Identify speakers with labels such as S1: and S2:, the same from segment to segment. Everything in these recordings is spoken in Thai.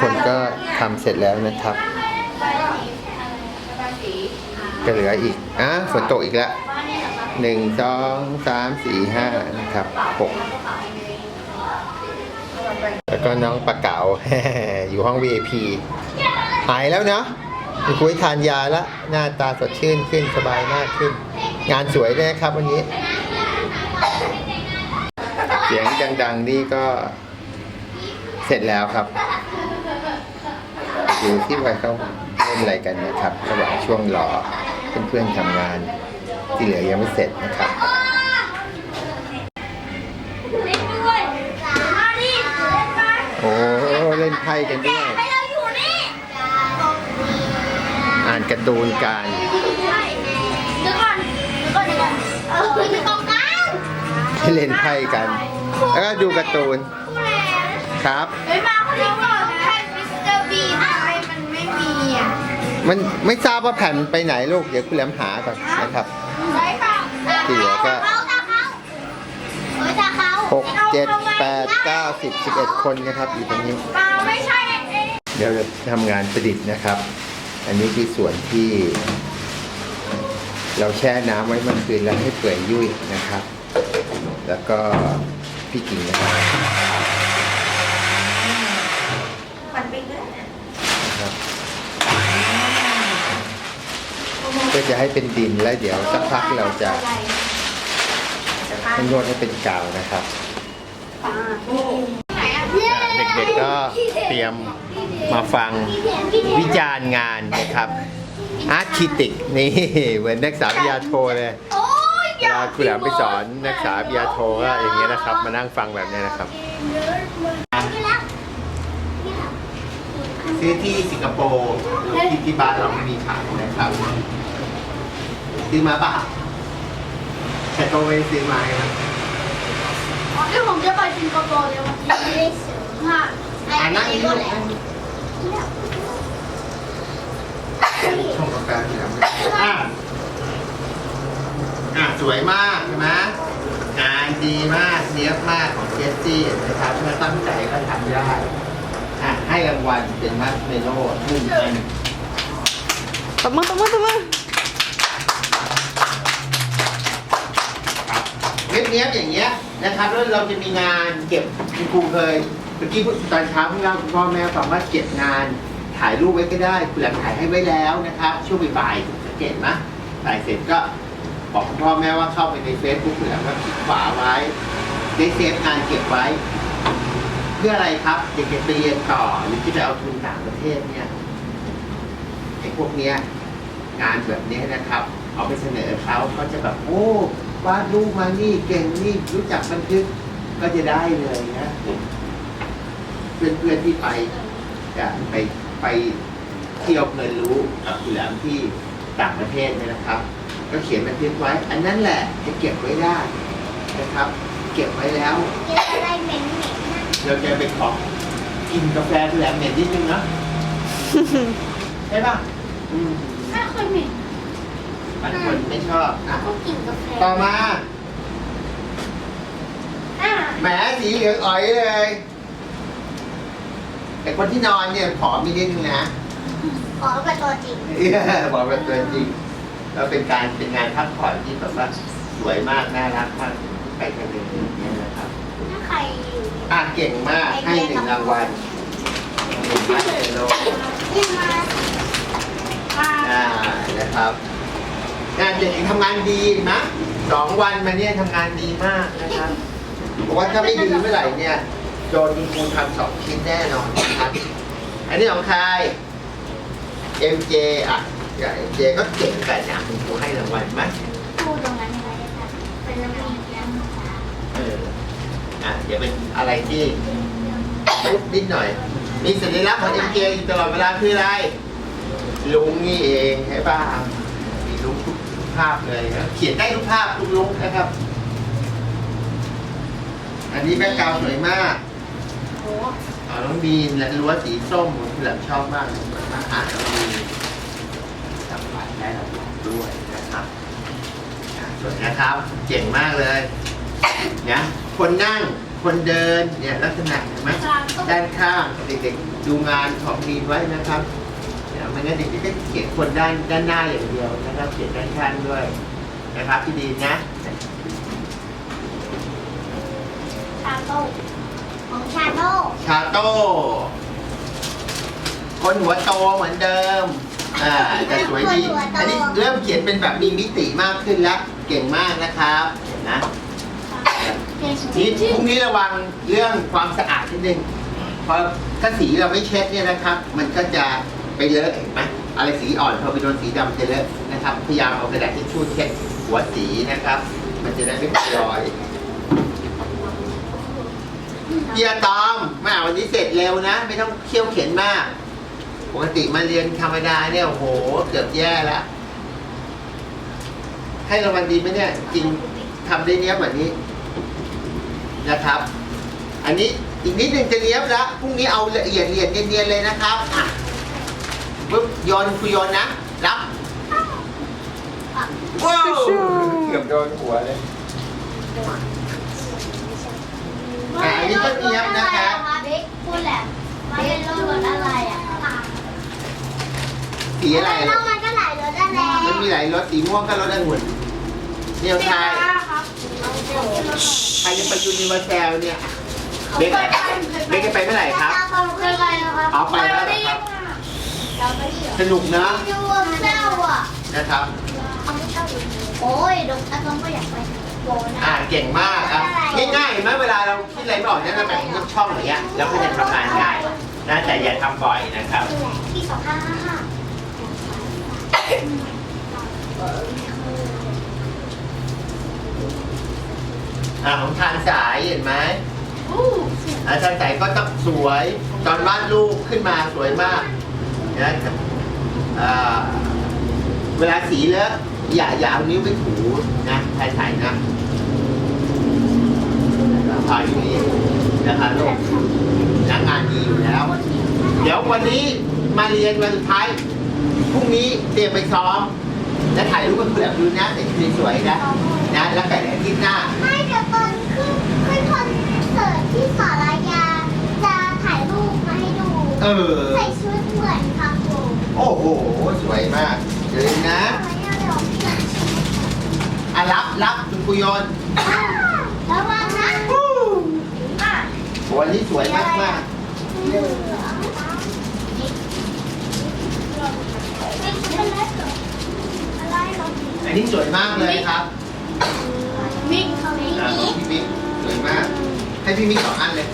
S1: คนก็ทำเสร็จแล้วนะครับ ก็เหลืออีกอะฝนตกอีกแล้วหนึ่งสองสามสี่ห้านะครับหกแล้วก็น้องปลาเก๋าอยู่ห้อง VIP หายแล้วเนาะคุยทานยาแล้วหน้าตาสดชื่นขึ้นสบายมากขึ้น งานสวยด้วยนะครับวันนี้ เสียงดัง ๆ นี่ก็เสร็จแล้วครับ ดูที่ว่าเขาเล่นอะไรกันนะครับระหว่างช่วงรอเพื่อนๆทำงานที่เหลือยังไม่เสร็จนะครับ
S2: เล่นด้วยมาดิเล่นไป
S1: โอ้เล่นไพ่กันด้วย
S2: ให้เราอยู่นี่
S1: อ่านการ์ตูนกัน
S2: ใช่เดี๋ยวก่อนเดี๋ยวก่อนเดี๋ยวก่อนเอออยู่ตรงกลาง
S1: ที่เล่นไพ่กัน แล้วก็ดูการ์ตูน
S2: ผู้แล
S1: ครับ
S2: มันไม่
S1: ทราบว่าแผ่นไปไหนลูก เดี๋ยวคุณแหลมหาก่อนนะครับ
S2: เปล่า
S1: ที่เหลือก็หกเจ็ดแปดเก้าสิบสิบเอ็ดคนนะครับอยู่ตรงนี้
S2: เปล่าไม่ใช่ไอ้
S1: เดี๋ยวจะทำงานประดิษฐ์นะครับ อันนี้คือส่วนที่ เราแช่น้ำไว้เมื่อคืนแล้วให้เปื่อยยุ่ยนะครับ แล้วก็พี่กิ่งนะครับ
S2: มันไปเรื่อย
S1: นะครับก็ จะให้เป็นดินแล้วเดี๋ยวสักพักเราจะให้นวดให้เป็นกาวนะครับ
S2: ไหนอะ
S1: อะเด็กๆก็เตรียมมาฟังวิจารณ์งานนะครับอาร์ตคิติกนี่เหมือนนักศึกษาปริญญาโทเลย
S2: โอ้ย
S1: เวลาคุณแหลมไปสอนนักศึกษาปริญญาโทก็อย่างเงี้ยนะครับ มานั่งฟังแบบนี้นะครับ ซื้อที่สิงคโปร์ที่ที่บ้านเราไม่มีขายนะครับ ซื้อมาป่ะแต่ก็ไม่ได้ซื้อมาครับ
S2: เดี๋ยวผมจะไปสิงคโปร์เดี๋ยววันที่ยี่สิบห้า
S1: อ่านั่งนี่ลูกชงกาแฟที่แหลมอะอะสวยมากใช่ไหมงานดีมากเนี้ยบมากของเจสซี่นะครับเมื่อตั้งใจก็ทำได้อะให้รางวัลเป็นมัสเมโล่หนึ่งอัน
S3: ตบมือตบมือตบมือ
S1: เนี้ยบๆอย่างเงี้ยนะครับแล้วเราจะมีงานเก็บคุณครูเคยเมื่อกี้ตอนเช้าเพิ่งเล่าคุณพ่อแม่ฟังว่าเก็บงานถ่ายรูปไว้ก็ได้คุณหลังถ่ายให้ไว้แล้วนะครับ ช่วงบ่ายสังเกตไหมถ่ายเสร็จก็บอกคุณพ่อแม่ว่าเข้าไปในเฟซบุ๊กคุณหลังก็คลิกขวาไว้ได้เซฟงานเก็บไว้ เพื่ออะไรครับเด็กๆไปเรียนต่อหรือที่จะเอาทุนต่างประเทศเนี่ยไอ้พวกเนี้ยงานแบบเนี้ยนะครับ เอาไปเสนอเขาเขาจะแบบโอ้ วาดรูปมานี่เก่งนี่รู้จักบันทึกก็จะได้เลยนะเพื่อนๆที่ไปจะไปไปเที่ยวเรียนรู้กับคุณแหลมที่ต่างประเทศเนี่ยนะครับ ก็เขียนบันทึกไว้ อันนั้นแหละจะเก็บไว้ได้นะครับ เก็บไว้แล้ว
S2: เหม็นเหม็นนะ
S1: เราจะไปขอกินกาแฟแหลมเหม็นนิดนึงนะใช่ป่ะอืม
S2: ไม่เคยเหม็น
S1: บางคนไม่ชอบอะ
S2: ก็กินกาแฟ
S1: ต่อมา
S2: อ่า
S1: แหมสีเหลืองอ๋อยเลย แต่คนที่นอนเนี่ยผอมมีนิดนึงนะ
S2: ขอกับตัวจริง
S1: บอกเป็นตัวจริงแล้วเป็นการเป็นงานพักผ่อนที่แบบว่าสวยมากน่ารักมากไปกันเลยอย่างเงี้ยนะครับ
S2: ถ้าใครอยู่
S1: อะเก่งมากให้หนึ่งรางวัลหนึ่งพันเโล
S2: ยิ่งมาอ่า
S1: อ่านะครับ งานเด็กทำงานดีนะสองวันมาเนี่ยทำงานดีมากนะครับบอกว่าถ้าไม่ดีเมื่อไหร่เนี่ยโดนคุณครูทำสองชิ้นแน่นอนนะครับ อันนี้ของใคร MJ อะอย่าง MJ ก็เก่งแต่เนี่ยคุณครูให้รางวัลไหม
S2: พูดตรงนั้นยังไงคะเป็นระเบียบเรียนภาษา
S1: เอออะเดี๋ยวเป็นอะไรที่ปุ๊บนิดหน่อย มีสัญลักษณ์ของ MJ อยู่ตลอดเวลาคืออะไรลุงนี่เองใช่ป่ะมีลุงทุก ภาพเลยนะเขียนได้ทุกภาพทุกลุงนะครับ อันนี้แบ็คกราวด์สวยมาก
S2: โอ้
S1: เอาน้องบีนและรั้วสีส้มผมหลังชอบมากเลยมาอ่านน้องบีนสัมผัสได้รางวัลด้วยนะครับอะสวยนะครับ เจ๋งมากเลยนะคนนั่งคนเดินเนี่ยลักษณะเห็นไหม
S2: กลางต้อง
S1: ด้านข้างเด็กๆดูงานของมีนไว้นะครับ เดี๋ยวไม่งั้นเด็กๆก็เขียนคนด้านด้านหน้าอย่างเดียวนะครับเขียนด้านข้างด้วยนะครับพี่ดีนนะ
S2: ชาโต้ของชาโต้
S1: ชาโต้คนหัวโตเหมือนเดิมอ่าจะสวยดีอันนี้เริ่มเขียนเป็นแบบมีมิติมากขึ้นแล้วเก่งมากนะครับเห็นนะนี่พรุ่งนี้ระวังเรื่องความสะอาดนิดนึงเพราะถ้าสีเราไม่เช็ดเนี่ยนะครับ มันก็จะ ไปเลอะเห็นไหมอะไรสีอ่อนพอไปโดนสีดำจะเลอะนะครับ พยายามเอากระดาษทิชชู่เช็ดหัวสีนะครับ มันจะได้ไม่เป็นรอยเฮียตอมมาวันนี้เสร็จเร็วนะ ไม่ต้องเคี่ยวเข็นมาก ปกติมาเรียนธรรมดาเนี่ยโห เกือบแย่ล้วให้รางวัลดีไหมเนี่ย จริงทำได้เนี้ยบกว่านี้นะครับ อันนี้อีกนิดหนึ่งจะเนี้ยบแล้วพรุ่งนี้เอาละเอียดละเอียดเนียนๆเลยนะครับอะ ปุ๊บโยนคุยโยนนะ รับว้าวเกือบโดนหัวเลยอะอันนี้ก็เนี้ยบนะครับ
S2: เด็กพูดแหละมันเป็นรถรถอะไรอะ
S1: สีอะไร
S2: แล้
S1: ล่ะ
S2: วมันก็หลายรถได้แล้ว
S1: มันมีหลายรสสีม่วงก็รสองุ่นเดียวทาย
S2: ครับ
S1: ใครจะไปยูนิเวอร์แซลเนี่ยเบกเบกจะไปเมื่อไหร่ครับ
S2: เคยไปแล้วครับ
S1: เอาไปแล้วเหรอครับ
S2: เราไปเที่ยว
S1: สนุกนะ
S2: ยูเซลอะ
S1: นะครับ
S2: โอ้ยดงตะกงก็อยากไปโบนะ
S1: อ่าเก่งมากอะง่ายๆเห็นไหมเวลาเราคิดอะไรไม่ออกเนี่ยเราแบ่งเป็นช่องอย่างเงี้ยแล้วก็จะทำงานง่ายนะแต่อย่าทำบ่อยนะครับ
S2: นี่แหละที่สองห้าห้าห้า
S1: อ่าของทานสายเห็นไหมอ่าทานสายก็ต้องสวย ตอนวาดรูปขึ้นมาสวยมาก นะอ่าเวลาสีเลอะอย่าอย่าเอานิ้วไปถูนะทานสายนะถ่ายอย่างนี้นะครับลูกนักงานดีอยู่แล้ว เดี๋ยววันนี้มาเรียนวันสุดท้ายพรุ่งนี้เตรียมไปซ้อมและถ่ายรูปกับเพื่อนดูนะแต่งสวยๆนะนะแล้วแต่อาทิตย์หน้า
S2: ไม่เดี๋ยวตอนขึ้นขึ้นคอนเสิร์ตที่สารยาจะถ่ายรูปมาให้ดู
S1: เออ
S2: ใส่ชุดเหมือนครับผม
S1: โอ้โห สวยมากเชิญนะ อะรับรับคุณกุยน
S2: ระวังนะอะ
S1: โหอันนี้สวยมากมาก
S2: เหลืองอะไรเหรอ
S1: ๆอันนี้สวยมากเลยครับ
S2: มิกเขามิก
S1: อะของพี่มิกสวยมาก ให้พี่มิกสองอันเลย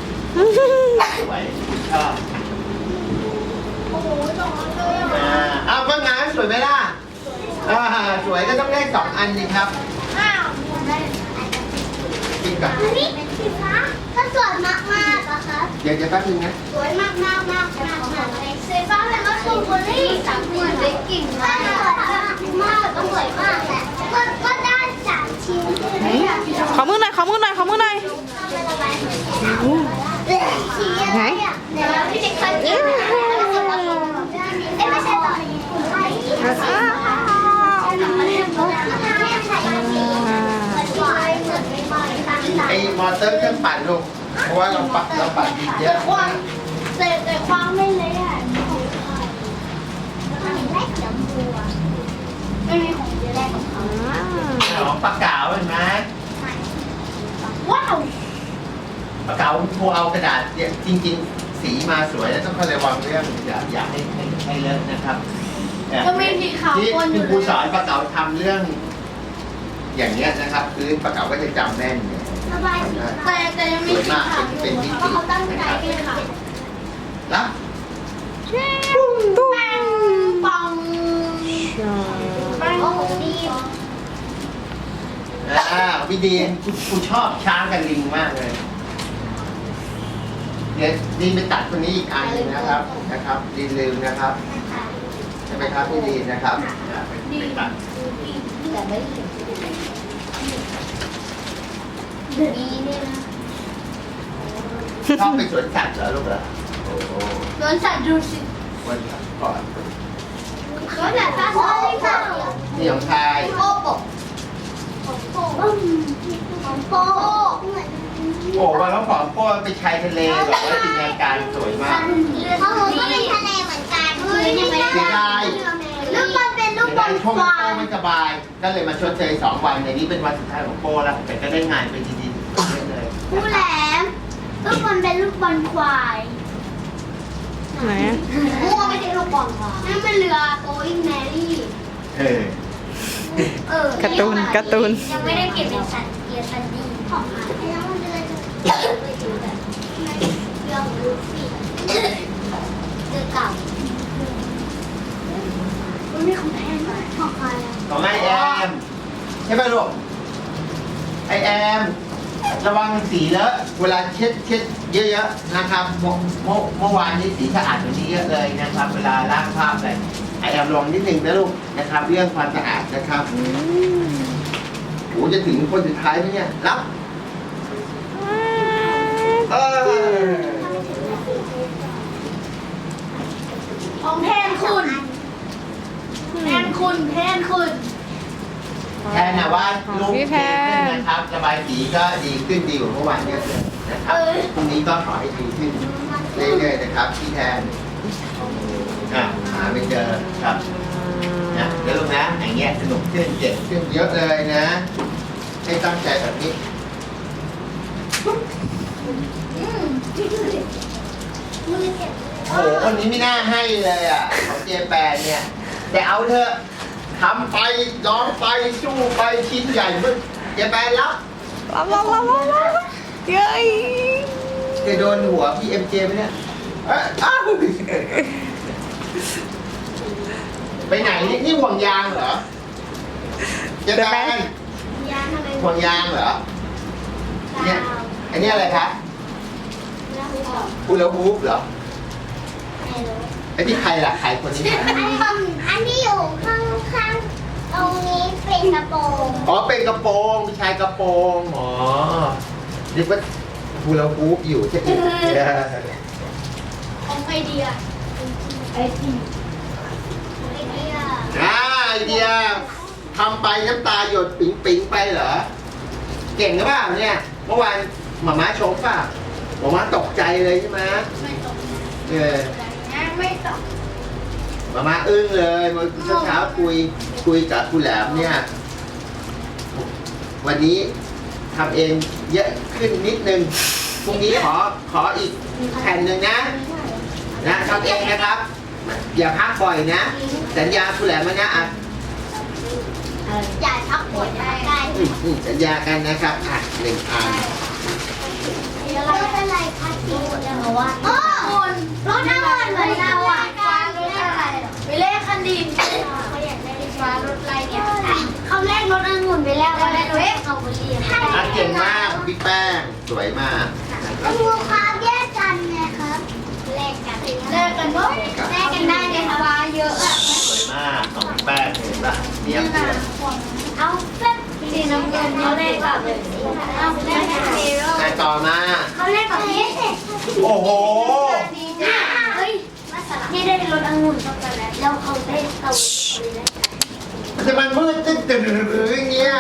S1: สวยชอบ
S2: โอ้โหสองอันเลย อะ
S1: อ่าอ้าวก็งานสวยไหมล่ะอ่าสวยก็ต้องได้สองอันนี่ครับ
S2: อ้าวได้
S1: กินกับ
S2: อันนี้สีฟ้าก็สวยมากมากอะครับ
S1: เดี๋ยวจะแป๊บนึงนะ
S2: สวยมากมากมากมากมากเลยสีฟ้าเป็นมัสซูเบอรี่สามเหมือนเด็กกิ่งมากมากก็สวยมากแหละก็ก็ได้สามชิ้นเลยอะ
S3: ขอมือหน่อยขอมือหน่อยขอมือหน่อย
S2: ไหนเดี๋ยวพี่เด็กเคยกินเอ้ไม่ใช่หรอใช่เหมือน ไม่ไปตามตาม
S1: ไอ้มอเตอร์เครื่องปั่นลูก เพราะว่าเราปัดเราปัดดินเยอะ
S2: ความแต่แต่ความไม่เละอะมันแรกเสียงบัวไม่มีของเยอะแรกของเขา
S1: ของปลาเก๋าเห็นไหม
S2: ว้าว
S1: ปลาเก๋าครูเอากระดาษเนี่ยจริง ๆ สีมาสวยแล้วต้องคอยระวังเรื่องอย่าอย่าให้ให้ให้เลอะนะครับเนี่ย
S2: ก็มีสีขาว
S1: ที่
S2: ปนอ
S1: คุ
S2: ยู่
S1: ณครูสอนปลาเก๋าทำเรื่อง อย่างเงี้ยนะครับคือปลาเก๋าก็จะจำแม่นเนี่ย
S2: ระบายสีแต่แต่ยังมีสีขาวอยู่เพราะเขาตั้งใจเป็นขาว
S1: รับ
S3: ตุ้ม
S2: ปังปังปังโอ้โหดี
S1: อ่าพี่ดีนครูครูชอบช้างกับลิงมากเลย เดี๋ยวดีนไปตัดคนนี้อีกอันหนึงนะครับนะครับดีนลืมนะครับใช่ไหมครับพี่ดีนนะครับอ่าไปไปตัด
S2: แต่ไม่เห็นดีเนี่ยนะ
S1: ชอบไปสวนสัตว์เหรอลูกเหรอโอ้โห
S2: สวนสัตว์ดูสิ
S1: วันก่อน
S2: สวนสัตว์ฟ้าสวยค่ะ
S1: นี่ของชาย
S2: โอ้โปของโปของโป
S1: โอ้วันแล้วของพ่อไปชายทะเลแบบว่าจินตนาการสวยมาก
S2: เขาบอกว่าเป็
S1: นทะเลเหมือนกั
S2: นไม่ได้ลูกบอลเป็นลูกบอลช่วงนี้ป้า
S1: ไม่สบาย ก็เลยมาชดเชยสองวันในนี้เป็นวันสุดท้ายของโป้แล้วแต่ก็ได้งานเป็ริงๆเลย
S2: ผู้แหลมลูกบอลเป็นลูกบอลควาย
S3: ไหน
S2: โป้ไม่ใช่ลูกบอลควายนั่นเป็นเรือโก
S1: อิงแมรี่
S2: เออ
S3: การ์ตูนการ์ตูน
S2: ยังไม่ได้เก็บเป็นสัตว์เกียรติดีของมา มันเลยไปดูแบบเรือของลูฟี่คือเก่ามันมีของแพงด้วยของใครอะ
S1: ของไอแอมใช่ไหมลูกไอแอม ระวังสีเลอะเวลาเช็ดเช็ดเยอะๆนะครับเมื่อเมื่อเมื่อวานนี้สีสะอาดกว่านี้เยอะเลยนะครับ เวลาล้างภาพอะไรไอแอมลองนิดนึงนะลูกนะครับ เรื่องความสะอาดนะครับโอ้จะถึงคนสุดท้ายไหมเนี่ยรับ เออ
S2: ของแทนคุณแทนคุณแทนคุณ
S1: แทนนะว่าลูกเก่งขึ้นนะครับระบายสีก็ดีขึ้นดีกว่าเมื่อวานเยอะเลยนะครับพรุ่งนี้ก็ขอให้ดีขึ้นเรื่อยๆนะครับพี่แทนอะหาไม่เจอครับนะเดี๋ยวลูกนะอย่างเงี้ยสนุกขึ้นเก่งขึ้นเยอะเลยนะ ให้ตั้งใจแบบนี้
S2: มือเจ็บ
S1: โอ้โหคนนี้ไม่น่าให้เลยอะของเจแปนเนี่ย แต่เอาเถอะทำไปยอมไปสู้ไปชิ้นใหญ่เพิ่งเจแปนรับ
S3: รับรับรับรับเย้ย
S1: จะโดนหัวพี่เอ็มเจไหมเนี่ยเอ้ยอ้าวไปไหนนี่นี่ห่วงยางเหรอเจแปน
S2: ยางทำไม
S1: ห่วงยางเหรอ เนี่ย อันนี้อะไรคะ
S2: ออก
S1: คูลาฮูปเหรอ
S2: ไม่รู้
S1: ไอ้ที่ใครล่ะใครคนนี้
S2: อันนี้อันนี้อยู่ข้างข้างตรงนี้เป็นกระโปรง
S1: อ๋อเป็นกระโปรงผู้ชายกระโปรงอ๋อเรียกว่าคูลาฮูปอยู่ใช่ไหม
S2: ของไอเดียไอเดียไอเดีย
S1: อ่าไอเดียทำไปน้ำตาหยดปิ๊งปิ๊งๆไปเหรอ เก่งหรือเปล่าเนี่ย เมื่อวานหมาม้าชมป่ะ หมาม้าตกใจเลยใช่ไหม
S2: ไม่ตก
S1: เออ
S2: นะไม่ตก
S1: หมาม้าอึ้งเลยเมื่อเช้าๆคุยคุยกับคุณแหลมเนี่ย วันนี้ทำเองเยอะขึ้นนิดนึงพรุ่งนี้ขอขออีกแผ่นหนึ่งนะนะทำเองนะครับ อย่าพักบ่อยนะ สัญญาคุณแหลมไว้นะอะ
S2: อย่าชักปวดได้ได้
S1: อืมอืมสัญญากันนะครับอะหนึ่งอัน
S2: แล้วเป็นไรคะจีนจะบอกว่าโอ้คุณรถน้ำมันเหมือนเราอะฟ้ารถอะไรไปเลขคันดินเขาอยากได้ฟ้ารถอะไรเนี่ยเขาแลกรถองุ่นไปแล้วแล้วเว้ยเขาไปเรียน
S1: อะเก่งมากพี่แป้งสวยมากนะครับ
S2: งูคาแยกกันนะครับแลกกันแลกกันด้วยแลกกันได้เลยค่ะว่าเยอะอะ
S1: สวยมากน้องพี่แป้งเห็นปะเนียบเนียบ
S2: เอาเส้น สีน้ำเงินเขาแลกกับเอาแลกกับเฮโร่
S1: อะต่อมา
S2: เขาแลกกับนี้
S1: โอ้โห
S2: เฮ้ยนี่ได้รถองุ่นช็อกโกแลตแล้วเขาได้เตาเลยนะ
S1: มันจะมันมืดตึ๊ดตึ๊ดอย่างเงี้ย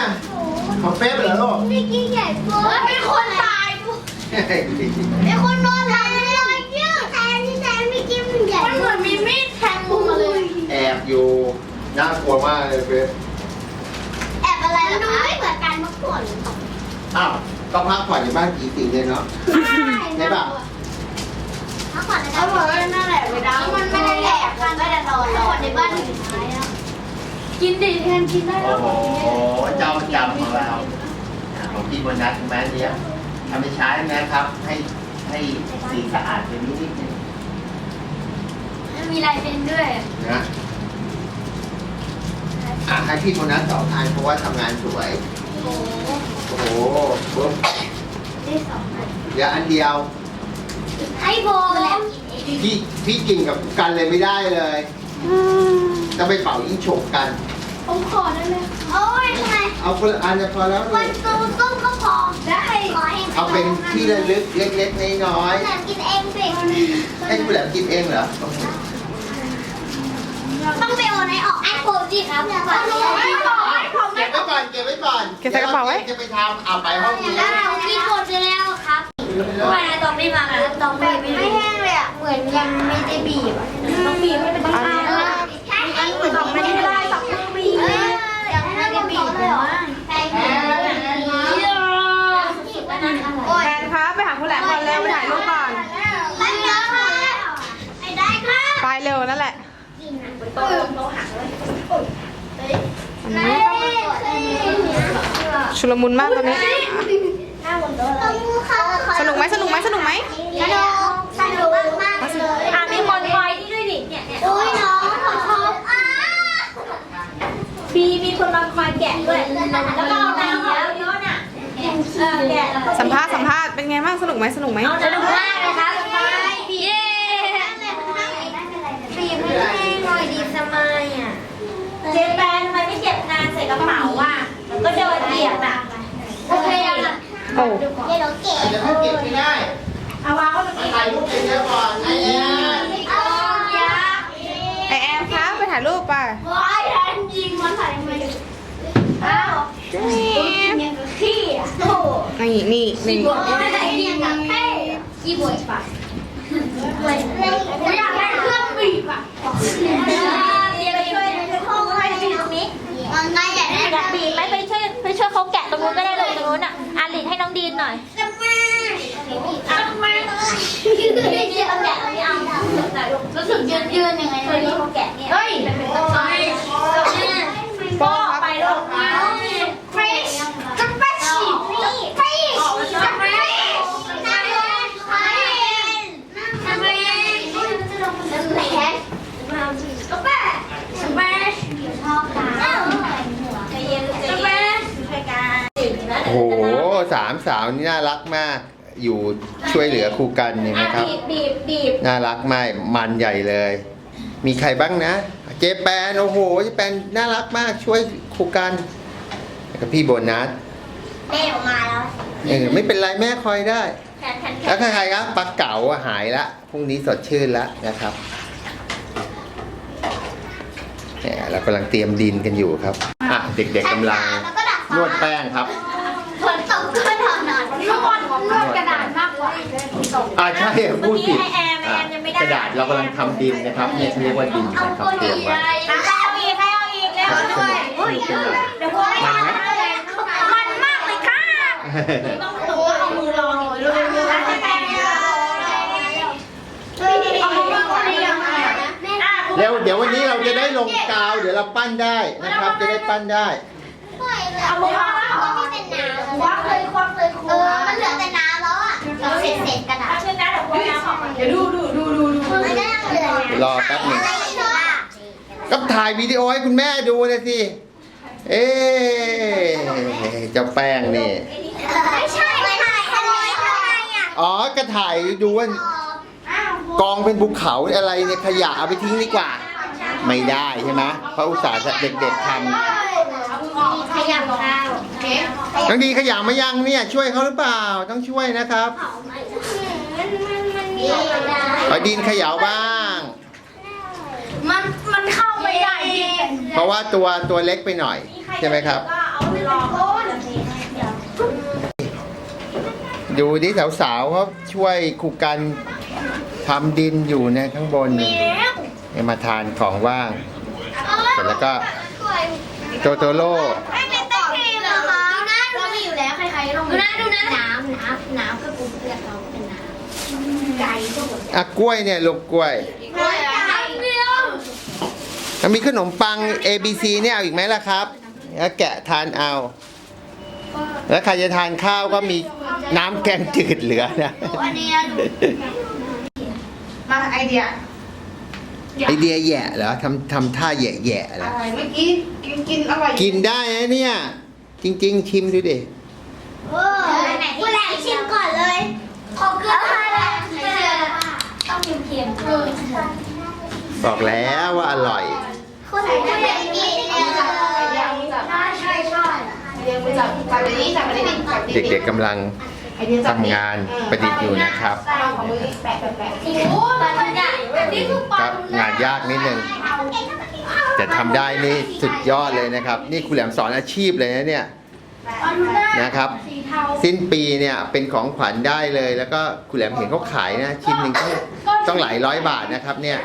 S1: ของเป๊ปเหรอลูก
S2: พี่กี้ใหญ่เกินเป็นคนตายเป็นคนนอนหลับเลยยืดแทนที่แทนพี่กี้มันใหญ่มันเหมือนมีมีดแทงมุมมาเลย
S1: แอบอยู่น่ากลัวมากเลยเป๊ป
S2: แอบอะ ไรล่ะคะไม่เหมือนกันเมื่อก่อน
S1: อ้าวก็พักผ่อนอยู่บ้านกี่สิ่งเลยเนาะ ใช่ปะ
S2: พักผ่อนแล้วเขาบอกว่านั่นแหละเวลามันไม่ได้แอบมันไม่ได้นอนนอนในบ้านถึงท้ายแล้วกินดิแทนกินได้
S1: โอ้โห เจ้าประจำของเราอะของพี่โบนัสแม่เนี้ยทำไปใช้นะครับ ให้ให้สีสะอาดเป็นนิดนึง
S2: มีลายเซ็นด้วย
S1: นะอะ ให้พี่โบนัสสองอันเพราะว่าทำงานสวย
S2: โอ้โห
S1: โอ้โหปุ๊บ
S2: ได้สองอัน
S1: เหลืออันเดียว
S2: ให้โบแล้ว
S1: พี่พี่กินกับกันเลยไม่ได้เลยต้องไปเป่ายิ่งฉกกัน
S2: ผมขอได้ไหมโอ้ยทำไม
S1: เอาคนละอันจะพอแล้ว
S2: วันตูต้มก็พอได้ขอให้
S1: เอาเป็นที่ระลึกเล็กๆน้อย
S2: แหลมกินเองสิ
S1: ๆให้คุณแหลมกินเองเหรอ
S2: ต้องไปโอนให้ออกไอ้โคจิครับก่อนไม่บอกให้ผม
S1: เก็บไว้ก่อนเก็บไว้ก่อน
S3: เก็บใส่กระเป๋าไว้
S1: ดี๋ยวจะไปทำเอาไปห้องนี้
S2: แล้วเรากินหมดไปแล้วครับไม่นะตองไม่มาแล้วตองไม่ไม่แห้งเลยอะ เหมือนยังไม่ได้บีบต้องบีบให้เป็น
S3: อันนี้
S2: ใช่อันเหมือนตองไม่ได้ได้ตองไม่บีบ
S3: แล้วแหละ
S2: กินนะโต๊ะโต๊ะหักเลยเฮ้ย
S3: อันนี้ ชุลมุนมากตอนนี้
S2: หน้าบนโต๊ะเลย
S3: สนุกไหมสนุกไหมสนุกไหม
S2: สนุกสนุกมากๆเลยอะมีคนคอยนี่ด้วยดิเนี่ยเนี่ยโอ้ยน้องขอชอบอะมีมีคนมาคอยแกะด้วย แล้วก็เอาน้ำของเยอะน่ะเออแกะแล้วก็
S3: สัมภาษณ์สัมภาษณ์เป็นไงบ้างสนุกไหมสนุกไหม
S2: สนุกมากเลยครับเย้ปีบให้แห้งหน่อยดีสมัยอะเจแปนทำไมไม่เก็บงานใส่กระเป๋าอะ ก็เดินเหยียบอะโอเคอะ
S3: โอ้
S2: เดี๋ยวเก็บ
S1: เดี๋ยวเขาเก็บไม่ได้
S2: เอาวางไว้เมื่อกี้
S1: ถ่ายรูปเยอะๆก่อนไอ้เนี่ย
S2: เอาอย่า
S3: ไอแอมคะไปถ่ายรูปป่ะ
S2: ว้ายแทนยิงมันใส่มาอ้าวยังกับขี้อะโอ้
S3: นี่นี่นี่
S2: บวกได้ยังกับแค่ขี้บวกปะไม่อยากได้เครื่องบีบอะเรียนไปช่วยห้องให้บีบตรงนี้ มันไม่อยากได้
S4: อยากบีบไหมไปช่วยไปช่วยเขาแกะตรงนู้นก็ได้ลงตรงนู้นอะอาลินให้น้องดีนหน่อย
S2: จะมาจะมายืนยืนยืนเอาแกะตรงนี้เอารู้สึกยืนยืนยังไง
S4: เคยมีเขาแกะเนี่ย
S2: เฮ้ยเป็นต้นไม้
S3: โป้ครับ
S2: ไปลงมาฟรีจะไปฉีดฟรีฟรีจะไปนั่งเลยนั่งเลยนั่งเลยนั่งเลยก็แปะจะไปชอบค่ะ
S4: ใจเย็นใจ
S2: จะไป
S4: เย็นช่วยกันดื่มนะ
S1: โอ้โห สามสาวนี่น่ารักมาก อยู่ช่วยเหลือครูกันเห็นไหม
S4: อะ
S1: ครับ
S4: บีบบีบบีบ
S1: น่ารักมากมันใหญ่เลย มีใครบ้างนะ เจแปนโอ้โหเจแปนน่ารักมากช่วยครูกันแล้วก็พี่โบนัส
S2: แม่ออกมาแล้ว
S1: เออไม่เป็นไรแม่คอยได้
S4: แขนแขนแข
S1: แล้ว
S4: น
S1: ใครๆครับปลาเก๋าอะหายละพรุ่งนี้สดชื่นแล้วนะครับเนี่ยเรากำลังเตรียมดินกันอยู่ครับอะเด็กๆกำลัง
S2: แล้วก็ดับ
S1: นวดแป้งครับ
S2: ฝนตกก็นอนนอน นวดนวดกระดาษมากกว่า
S1: อ่าใช่พูดผิด
S4: ให้แอมแอ
S1: อะ
S4: มยังไม่ได้
S1: กระดาษเรากำลังทำดินนะครับเนี่ยเรียกว่าดินนะครับเตรียมไว้
S4: มาใครเอาอีกใครเอาอีกเร็วด้วย
S1: สนุกขึ้นหน่อย
S4: เดี๋ยวพวกให้
S1: มันไหม
S4: มันมากเลยค่ะต้องต้องเอามือลองเลยอะจะแปลงเลย
S2: เอามือวางไว้ยังไงนะแม่
S4: อะ
S1: เร็วเดี๋ยววันนี้เราจะได้ลงกาว เดี๋ยวเราปั้นได้นะครับ จะได้ปั้นได้
S2: เอามือวางก็ไม่เป็นน้ำควักเลยควักเลยเออ ษเศษกระดา
S4: เอา
S2: ษ
S4: เช่นนั้นเดี๋ยวพวกน้ำออกมา
S2: มันก็ยังเหลือ
S1: รอแป๊บหนึ่ง
S2: อะไรเนาะ
S1: ก็ถ่ายวิดีโอให้คุณแม่ดูนะสิ เอ๊ะเจ้าแป้งนี่
S2: ไม่ใช่ไม่ถ่ายทำไมทำไมอะ
S1: อ๋อ ก็ถ่ายดูว่ากองเป็นภูเขาอะไรเนี่ยขยะเอาไปทิ้งดีกว่า ไม่ได้ใช่ไหมเพราะอุตส่าห์เด็กๆท
S2: ขยำข้าวำ
S1: ทั้งดีขยะมายังเนี่ย ช่วยเขาหรือเปล่า ต้องช่วยนะครับ
S2: มันมันมันมีอะไร
S1: ขอดินเขย่าบ้าง
S2: มันมันเข้าไม่ได้
S1: เพราะว่าตัวตัวเล็กไปหน่อย ใช่ไหมครับ
S4: ก็เอามือลองเดี๋ยวเทให้เดี๋ยว
S1: ดูดิสาวๆเขาช่วยครูกันทำดินอยู่ในข้างบนนี่ให้มาทานของว่าง เสร็จแล้วก็ โตโตโร่
S2: ไม่เป็นตะครีมเหรอคะดูนะเรามีอยู่แล้วใครๆลงดูนะดูนะน้ำน้ำน้ำก็ปุ๊บเลือดเราเป็นน้ำไก่ก็หมด
S1: อะกล้วยเนี่ยลูกกล้วย
S2: ไก่เดียว
S1: แล้วมีขนมปัง A B C เนี่ยเอาอีกไหมล่ะครับแล้วแกะทานเอา แล้วใครจะทานข้าวก็มีน้ำแกงจืดเหลือนะ
S2: อันนี้ดู
S3: มาไอเดีย
S1: ไอเดียแย่เหรอทำทำท่าแย่แย่ๆเหรอ
S3: อะไรเมื่อกี้กินกินอร่อย
S1: กินได้นะเนี่ย จริง ๆ ชิมดูดิ
S2: เออผู้แหลกชิมก่อนเลยขอเกลือทานเลยต้องเค็มๆเออ
S1: บอกแล้วว่าอร่อย
S2: คนผู้แหลกกินเลยใช่ใช่
S3: เรียนไปจับจับไปนี้จับไปนี้จับไปนี้
S1: เด็กๆกำลัง ทำงานประดิษฐ์อยู่นะครับ
S3: เอาของมือแปะแปะแปะ
S2: โอ้มันใหญ่นี่คือปลา
S1: ก็งานยากนิดนึง แต่ทำได้นี่สุดยอดเลยนะครับ นี่ครูแหลมสอนอาชีพเลยนะเนี่ยนะครับ
S2: สีเทา
S1: สิ้นปีเนี่ยเป็นของขวัญได้เลย แล้วก็ครูแหลมเห็นเขาขายนะชิ้นหนึ่งต้องต้องหลายร้อยบาทนะครับเนี่ย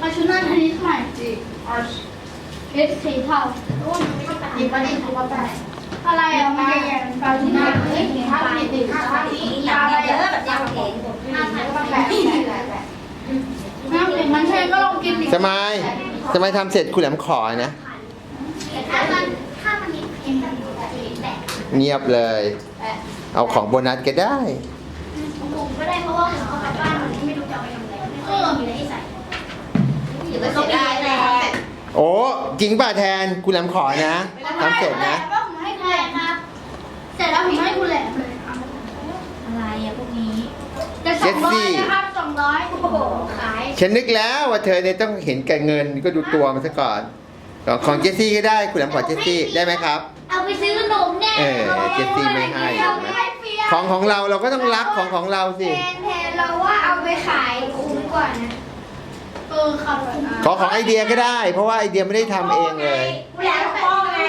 S2: มาชุดนั้นทันนี้ใหม่จีเล็ดสีเทาหยิบมาดิถูกมาแปะอะไรอะมันใหญ่ๆปลาที่หน้าเฮ้ยถ้ามีติดถ้ามี
S4: อย่างเงี้ยเยอะแบบยาวเก๋
S2: หน้าใส่ก็มาแปะแปะแปะแปะ
S1: สมัยสมัยทำเสร็จคุณแหลมขอนะ
S2: ถ้ามันถ้ามันมีเพลงแบบแบบ
S1: เงียบเลย เอาของโบนัสก็ได้
S2: ผมก็ได้เพราะว่าผมเอากลับบ้านผมไม่รู้จะเอาไปทำอะไรไม่ค่อยมีอะไรให้ใส่
S3: เดี๋ยวก็เสียดายแล้ว
S1: โอ้จริงป่ะแทนคุณแหลมขอนะทำเสร็จนะ
S2: ว่าผมให้คุณแหลมครับ เสร็จแล้วผมให้คุณแหลมเลย
S4: อะไรอะพวกนี้
S2: จะสองร้อยนะครับสองร้อยโอ้โหขาย
S1: ฉันนึกแล้วว่าเธอเนี่ยต้องเห็นแก่เงินก็ดูตัวมันซะก่อน ของของเจสซี่ก็ได้คุณแหลมขอเจสซี่ได้ไหมครับ
S2: เอาไปซื้อขนมแน่
S1: เออเจสซี่ไม่ให้
S2: เอาไปให้ฟรี
S1: ของของเราเราก็ต้องรักของของเราสิ
S2: แทนแทนเราว่าเอาไปขายคุ้มกว่านะเออครับ
S1: ขอของไอเดียก็ได้ เพราะว่าไอเดียไม่ได้ทำเองเลย
S4: คุณแหลมโป้ไง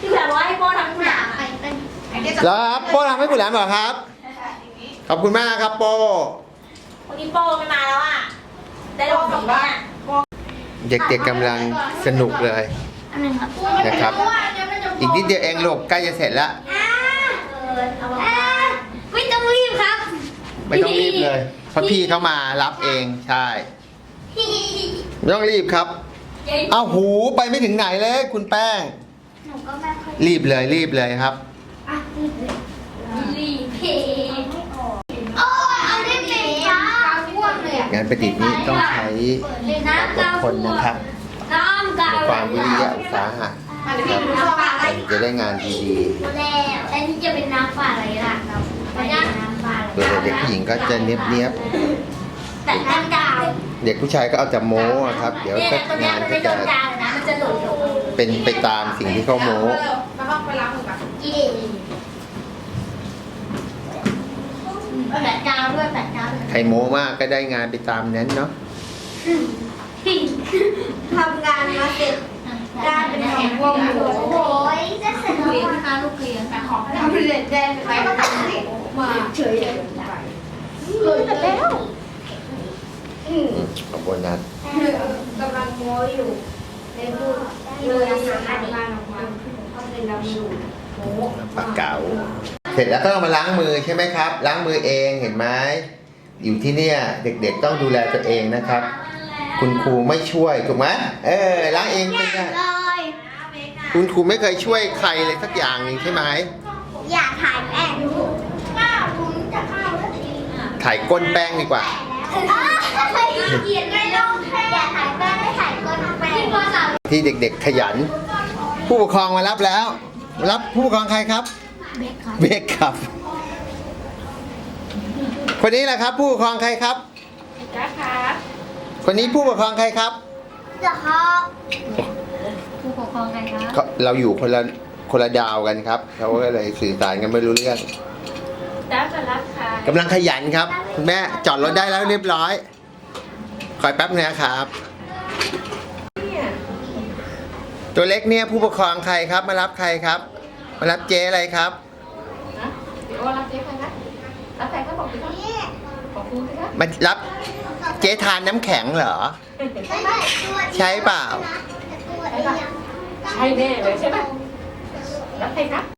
S4: ที่แบบว่าให้โป้ทำคุณหนา
S2: ไปเป็น
S3: ไอเดีย
S1: แล้วครับโป้ทำให้คุณแหลมเหรอครับ ขอบคุณมากครับโป้
S4: วันนี้โป้ไม่มาแล้วอะ ได้ลงสีเนี่ย
S1: เด็กๆกำลังสนุกเลย
S2: อันหนึ่งครับ
S1: นะครับ อีกนิดเดียวเองลูกใกล้จะเสร็จแล้ว
S2: อ่า
S4: เออเอามา
S2: อ่าไม่ต้องรีบครับ
S1: ไม่ต้องรีบเลยเพราะพี่เขามารับเองใช่ไม่ต้องรีบครับเอาหูไปไม่ถึงไหนเลย คุณแป้ง
S2: หนูก็ไม่ค่อย
S1: รีบเลยรีบเลยครับ
S2: อะรีบเลยรีบเพโอ้ยเอาได้เป็นฟ้าพ่ว งเลยอะ
S1: งานประดิษฐ์นี้ต้องใช้
S2: เปิดเลย
S1: ค
S2: นะ
S1: วามอดทนนะครับ
S2: น้ำกาว
S1: ความวิริยะอุตสาหะ
S3: มาเดี๋ยวพี่ดูชอบอะไร
S1: ถึงจะได้งานดี
S2: แล้วอันนี้จะเป็นน้ำปลาอะไรล่ะครับไม่ใช่น้ำปลา
S1: ๆส่วนเด็กผู้หญิงก็จะเนียบ
S2: แต่น้ำกาว
S1: ๆเด็กผู้ชายก็เอาแต่โม้อะครับ เดี๋ยว
S4: เนี่ย
S1: ก็
S4: ตัวเนี้ย
S1: งาน
S4: มัน
S1: ก็
S4: ไม่โด
S1: จะ
S4: นกาวเลยนะมันจะหลุดลง
S1: เป็นไปตามสิ่งที่เขาโม้
S3: มาห้องไปรับมือก่อน
S2: อีเด แปะกาวด้วยแปะกาวด้วย
S1: ใครโม้มากก็ได้งานไปตามนั้นเนาะ
S2: ทำงานมาเสร็จได้เป็นของพวกหนูโอ้ยจะเสร็จแล้วนะคะลูกเรียน
S3: แต่ของทำเป็นเหรียญแดงไหนก็ทำสิ
S2: มาเฉยเลยเลยแต่แล้ว
S1: ขอบคุณนัด
S2: กำลังโม้อยู่ในพูดเลยสามารถบ้านออกมาเขาเป็นเราอยู่โม้
S1: ปากเก๋าเสร็จแล้วก็ต้องมาล้างมือใช่ไหมครับ ล้างมือเองเห็นไหมอยู่ที่เนี่ยเด็กๆต้องดูแลตัวเองนะครับ คุณครูไม่ช่วยถูกไหมเออล้างเองไม่ได้
S2: เลย
S1: คุณครูไม่เคยช่วยใครเลยสักอย่างหนึงใช่ไหม
S2: อย่าถ่ายแป้งดูข้าวผมจะข้าวแล้วทีอะ
S1: ถ่ายก้นแป้งดีกว่า
S2: เขียนไม่ลงอย่าถ่ายแป้งไม่ถ่ายก้นแป้งที่ภาษา
S1: ที่เด็กๆขยัน ผู้ปกครองมารับแล้ว รับผู้ปกครองใครครับ
S2: เบคครับ
S1: เบคครับ คนนี้แหละครับ ผู้ปกครองใครครับ
S3: จ้าค่ะ
S1: คนนี้ผู้ปกครองใครครับ
S2: จะครับ
S4: ผู้ปกครองใครคะ
S1: เขาเราอยู่คนละคนละดาวกันครับเขาก็เลยสื่อสารกันไม่รู้เรื่อง
S3: จ้าจะรับค่ะ
S1: กำลังขยันครับคุณแม่จอดรถได้แล้วเรียบร้อย คอยแป๊บนึงนะครับ ตัวเล็กเนี่ยผู้ปกครองใครครับ มารับใครครับ มารับเจ๊อะไรครับ
S3: เดี๋ยวรับเจ๊ใครนะรับใครก็บอกสิคะขอบคุณสิคะ
S1: มารับเจ๊ทานน้ำแข็งเหรอ
S2: ใช่ไหมตัว
S1: ใช่เปล่า
S2: ตัวเดียว
S3: ใช่แน่เลยใช่ไหมรับใครคะ